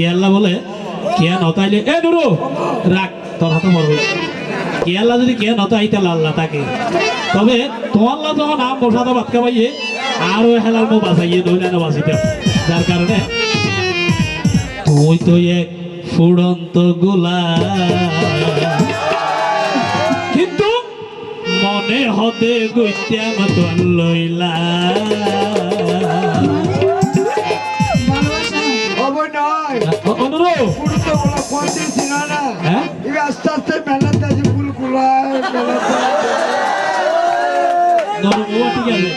কেয়াল্লা বলে, কেয়া নতাইলে এ, নুরু, রাখ, তোর হাতে মরবে। কেয়াল্লা যদি কেয়া নতাইতে লাল্লা তাকে। তবে তোমার লা যখন আম বসাতে ভাত খাবাইয়ে আরও হেলাল মো বাঁচাইয়ে নইলে বাঁচিতে যার কারণে তুই তো এক ফুড়ন্ত গোলা কিন্তু মনে হতে গইত্যাম তোর লইলা নয় অনুরোধ পুরো তো ওরা ফোন দিয়েছিল না? হ্যাঁ? এবার আস্তে আস্তে মেলাতে আছে ফুল কুলায় মেলাতে নরম ও ঠিক আছে।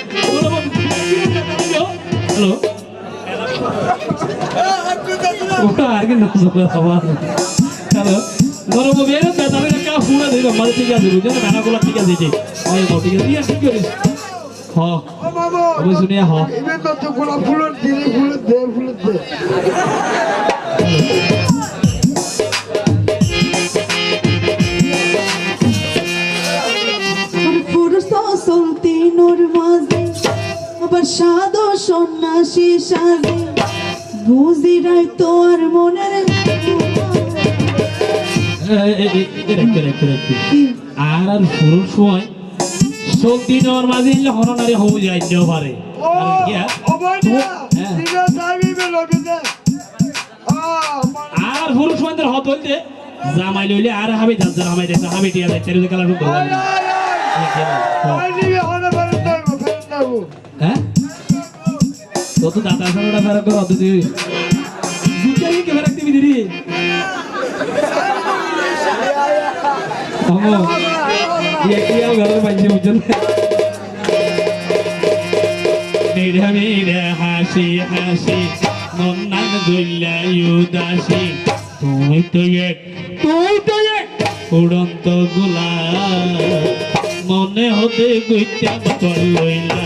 হ্যালো? সবার হ্যালো? নরম বের বেতাবে কা ফুলা দিল মানে ঠিক আছে বুঝছেন মেনাগুলো ঠিক আছে ঠিক হয় ঠিক আছে। ঠিক আছে ঠিক আছে হ ও মামা ওই হ এবার তো তো গোলাপ ফুলের দিলে ফুলের দে ফুলের দে আর পুরুষ চলতি নোর মাঝে আবার সাধু সন্ন্যাসী সাজে বুঝি তোর মনের আর আর ফুরুর সময় শক্তি নেওয়ার মাঝে হরনারে হবু যাইতেও পারে। আর ইয়া, ও বইনা হ্যাঁ। দিনে আ আর পুরুষ মানদের হত হইতে জামাই লইলে আর হাবি যার হামাই দেখতে হাবি টিয়া যাচ্ছে এর কালার ফেরত ফেরত দেবো। হ্যাঁ? কত দাতা সামনে ফেরা করে অত তুই দুটাই কে ফেরা দিবি দিদি। ইয়ে ইয়া ঘরের বাইছে বুঝছেন মেরে মেরে হাসি হাসি মন্নান গইলা উদাসী তুই তো এক তুই তো এক উড়ন্ত গোলা মনে হতে গইতাম তোর লইলা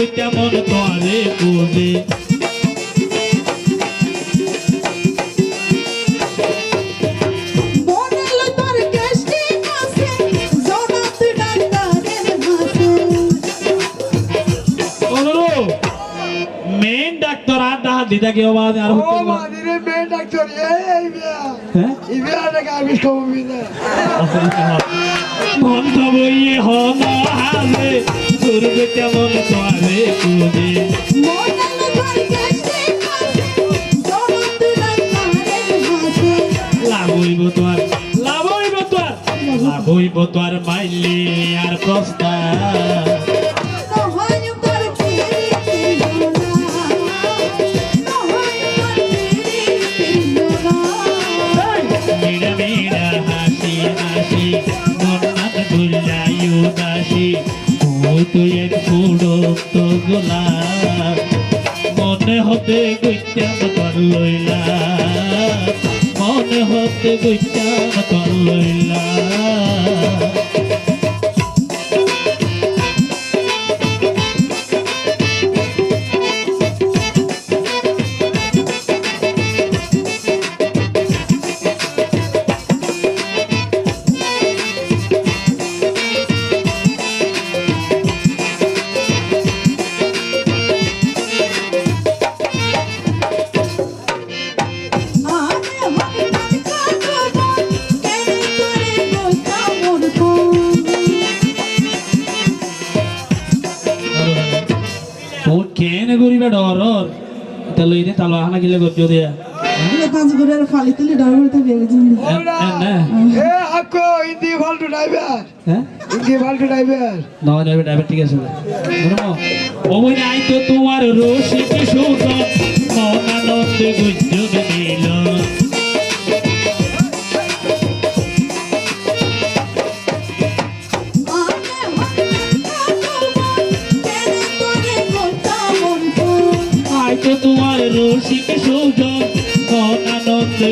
দুর্গিতা মন তোরে অনুরো মেন ডাক্তার আর ডাহা দিদা কি আওয়াজ আর ও হচ্ছে মা ডাক্তার এই বিয়া হ্যাঁ? ইবে আরে গাবিস খাব মন তো বইয়ে হন হাজে দুর্গিতা মন তোরে বুঝে বনল তোর কেষ্টি মাসে জনাত ডাক্তারের মাসে লাভ হইব তোর লাভ হইব তোর মাইলি আর উদাসী তুই তুই গোলা মনে হতে গুইতাম তোর লইলা। মনে হতে গুইতাম তোর লইলা। ও কেন করিবে ডরর তাহলে এনে তালো আহানা গিলে করছ দিয়া কাজ করে আর ফালি তুলি ডর করে থাকে বুঝলি না। এ আকো ইন্দি ফালতু ড্রাইভার হ্যাঁ? ইন্দি ফালতু ড্রাইভার নয় ড্রাইভার ড্রাইভার ঠিক আছে। ও বই নাই তো তোমার রসিক মিল আনে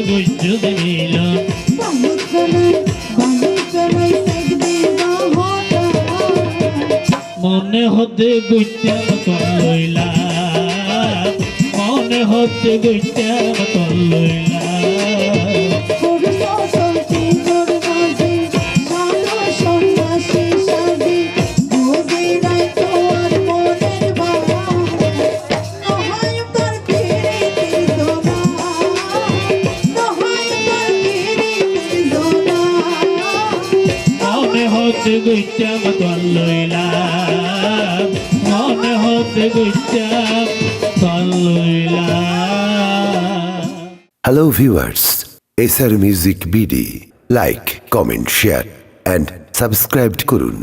গুঞ্জন মিল মনে হতে গুইতাম তলইলা মনে হতে গুইতাম তলইলা মনে হতে গুইতাম তলইলা মনে হতে গুইতাম তলইলা Hello viewers, SR Music BD. Like, comment, share and subscribe করুন